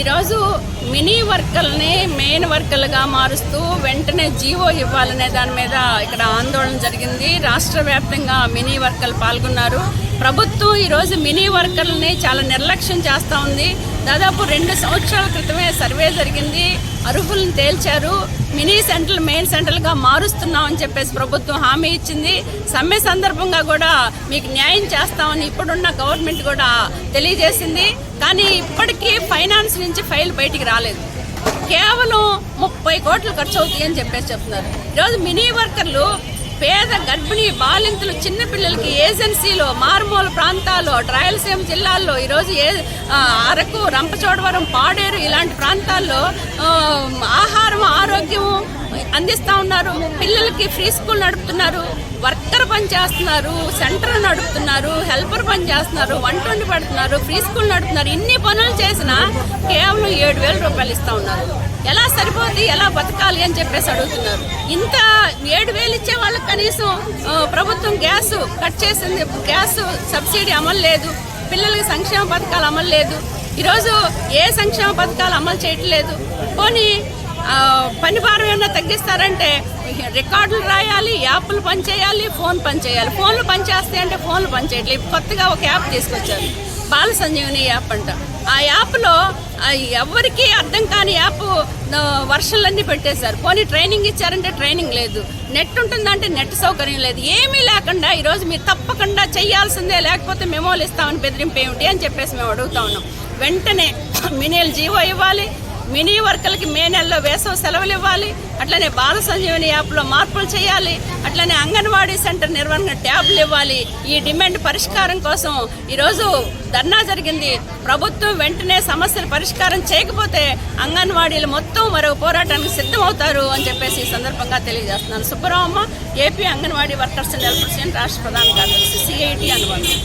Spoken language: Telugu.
ఈరోజు మినీ వర్కర్ని మెయిన్ వర్కర్లుగా మారుస్తూ వెంటనే జీవో ఇవ్వాలనే దాని మీద ఇక్కడ ఆందోళన జరిగింది. రాష్ట్ర వ్యాప్తంగా మినీ వర్కర్లు పాల్గొన్నారు. ప్రభుత్వం ఈరోజు మినీ వర్కర్లని చాలా నిర్లక్ష్యం చేస్తూ ఉంది. దాదాపు రెండు సంవత్సరాల క్రితమే సర్వే జరిగింది. అర్హులను తేల్చారు. మినీ సెంటర్లు మెయిన్ సెంటర్లుగా మారుస్తున్నామని చెప్పేసి ప్రభుత్వం హామీ ఇచ్చింది. సమ్మె సందర్భంగా కూడా మీకు న్యాయం చేస్తామని ఇప్పుడున్న గవర్నమెంట్ కూడా తెలియజేసింది. కానీ ఇప్పటికీ ఫైనాన్స్ నుంచి ఫైల్ బయటికి రాలేదు. కేవలం ముప్పై కోట్లు ఖర్చు అవుతాయి అని చెప్పేసి చెప్తున్నారు. ఈరోజు మినీ వర్కర్లు పేద గర్భిణీ బాలింతలు చిన్నపిల్లలకి ఏజెన్సీలో మారుమూల ప్రాంతాల్లో రాయలసీమ జిల్లాల్లో ఈరోజు ఏ అరకు రంపచోడవరం పాడేరు ఇలాంటి ప్రాంతాల్లో ఆహారం ఆరోగ్యం అందిస్తా ఉన్నారు. పిల్లలకి ఫ్రీ స్కూల్ నడుపుతున్నారు. వర్కర్ పని చేస్తున్నారు. సెంటర్ నడుపుతున్నారు. హెల్పర్ పని చేస్తున్నారు. వంట వండి పెడుతున్నారు. ఫ్రీ స్కూల్ నడుపుతున్నారు. ఇన్ని పనులు చేసినా కేవలం ఏడు వేల రూపాయలు ఇస్తూ ఉన్నారు. ఎలా సరిపోద్ది? ఎలా బతకాలి అని చెప్పేసి అడుగుతున్నారు. ఇంత ఏడు వేలు ఇచ్చే వాళ్ళకి కనీసం ప్రభుత్వం గ్యాస్ కట్ చేసింది. గ్యాస్ సబ్సిడీ అమలు లేదు. పిల్లలకి సంక్షేమ పథకాలు అమలు లేదు. ఈరోజు ఏ సంక్షేమ పథకాలు అమలు చేయట్లేదు. పోనీ పని భారం ఏమైనా తగ్గిస్తారంటే రికార్డులు రాయాలి యాప్లు పనిచేయాలి ఫోన్ పనిచేయాలి. ఫోన్లు పనిచేస్తాయి అంటే ఫోన్లు పనిచేయట్లేదు కొత్తగా ఒక యాప్ తీసుకొచ్చారు. బాల సంజీవని యాప్ అంట. ఆ యాప్లో ఎవరికీ అర్థం కాని యాప్ వర్షన్లన్నీ పెట్టేశారు. పోనీ ట్రైనింగ్ ఇచ్చారంటే ట్రైనింగ్ లేదు. నెట్ ఉంటుందంటే నెట్ సౌకర్యం లేదు. ఏమీ లేకుండా ఈరోజు మీరు తప్పకుండా చేయాల్సిందే లేకపోతే మెమోలు ఇస్తామని బెదిరింపు ఏమిటి అని చెప్పేసి మేము అడుగుతా ఉన్నాం. వెంటనే మినీలు జీవో ఇవ్వాలి. మినీ వర్కర్లకి మే నెలలో వేసవి సెలవులు ఇవ్వాలి అట్లనే బాల సంజీవని యాప్లో మార్పులు చేయాలి అట్లనే అంగన్వాడీ సెంటర్ నిర్వహణ ట్యాబ్లు ఇవ్వాలి. ఈ డిమాండ్ పరిష్కారం కోసం ఈరోజు ధర్నా జరిగింది. ప్రభుత్వం వెంటనే సమస్యలు పరిష్కారం చేయకపోతే అంగన్వాడీలు మొత్తం మరో పోరాటానికి సిద్ధమవుతారు అని చెప్పేసి ఈ సందర్భంగా తెలియజేస్తున్నాను. Subbaramamma AP Anganwadi workers and రాష్ట్ర ప్రధాన కార్యదర్శి సిఐటి అనుబంధం.